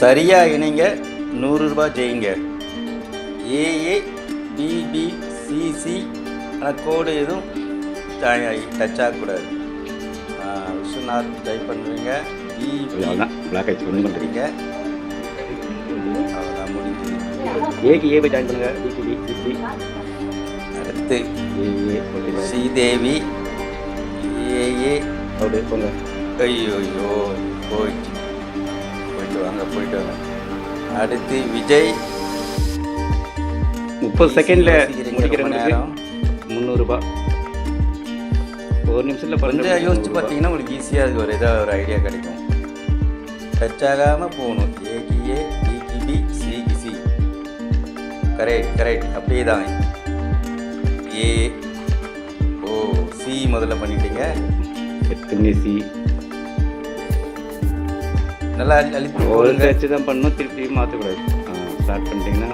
சரியாக இணைங்க. நூறு ரூபாய் ஜெயிங்க. ஏஏ பிபி சிசி ஆனால் கோடு எதுவும் டச் ஆகக்கூடாது விஸ்வநாத் டைப் பண்ணுறீங்க பண்ணுறீங்க அவ்வளோதான் முடிஞ்சுது ஏக்கு ஏ போய் ஜாயின் பண்ணுங்க. பிசிபி பிசி அடுத்து ஸ்ரீதேவி ஏஏ அவுடு போங்க. ஐயோ ஐயோ போயிட்டு வாங்க போயிட்டு வாங்க. அடுத்து விஜய். முப்பது செகண்டில் முடிக்கிறவங்களுக்கு நேரம். முந்நூறுரூபா ஒரு நிமிஷத்தில் கொஞ்சம் யோசிச்சு பார்த்தீங்கன்னா உங்களுக்கு ஈஸியாக ஒரு ஏதாவது ஒரு ஐடியா கிடைக்கும். டச் ஆகாமல் போகணும். ஏக்கு ஏ பி சிக்கு சி கரெக்ட் கரெக்ட் அப்படியே தான் ஏ ஓ சி முதல்ல பண்ணிட்டீங்க. எத்தனை சி நல்லா அழி- அழுத்தி ஒரு வச்சு தான் பண்ணணும் திருப்பி மாற்றக்கூடாது ஸ்டார்ட் பண்ணிட்டீங்கன்னா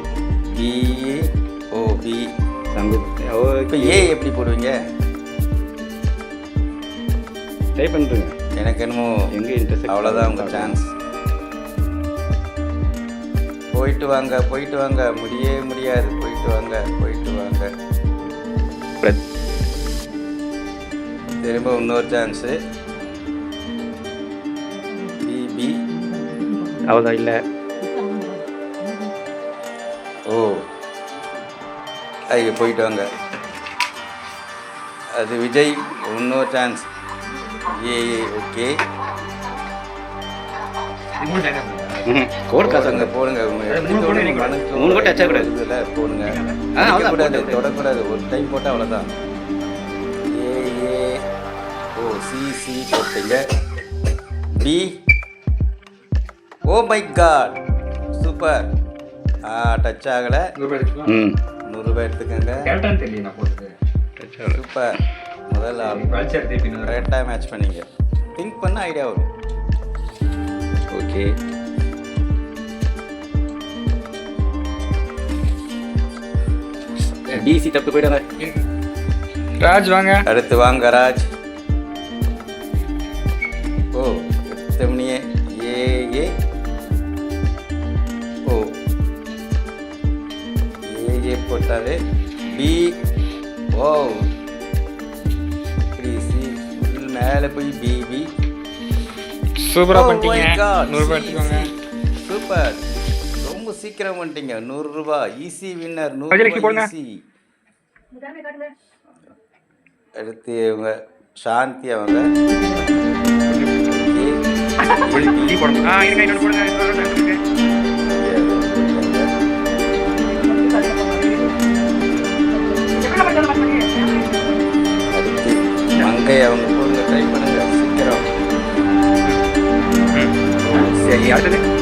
பிஏ ஓ பி சங்கு இப்போ ஏ எப்படி போடுவீங்க? ட்ரை பண்ணுறேங்க எனக்கு என்னமோ எங்கே இன்ட்ரெஸ்ட் அவ்வளோதான் உங்கள் சான்ஸ் போயிட்டு வாங்க போயிட்டு வாங்க. முடியவே முடியாது. போயிட்டு வாங்க போயிட்டு வாங்க. திரும்ப இன்னொரு சான்ஸு அவ்வளோதான் இல்லை. ஓ. ஐயோ போயிட்டு வாங்க. அது விஜய் இன்னொரு சான்ஸ் ஏ ஓகே. கோட் காசு போடுங்க மூணு touch ஆகக்கூடாது. இதுல போடுங்க. ஆ. தொடக்கூடாது. ஒரு டைம் போட்டால் அவ்வளோதான் A A. O C C போட்டீங்க. B O my god super ah touch ஆகலை. ம். நூறுரூபா எடுத்துக்கோங்க. சூப்பர் முதல்ல கரெக்டாக மேட்ச் பண்ணீங்க. திங்க் பண்ண ஐடியா வரும். ஓகே டிசி தப்பு போயிடாங்க ராஜ் வாங்க. அடுத்து வாங்க ராஜ். பி ஓ இப்படி சி மேலே போய் பி பி சூப்பரா Oh பண்ணிட்டீங்க. நூறுபா எடுத்துக்கோங்க. சூப்பர் ரொம்ப சீக்கிரம் பண்ணிட்டீங்க நூறு ரூபாய் ஈஸி வின்னர் நூறு அஞ்சலிக்கு போடுங்க. ஈஸி அடுத்து இவங்க சாந்தி அவங்க. போடுங்க. மங்கை அவங்க போடுங்க ட்ரை பண்ணுங்க. சீக்கிரம். சரி அடுத்தது.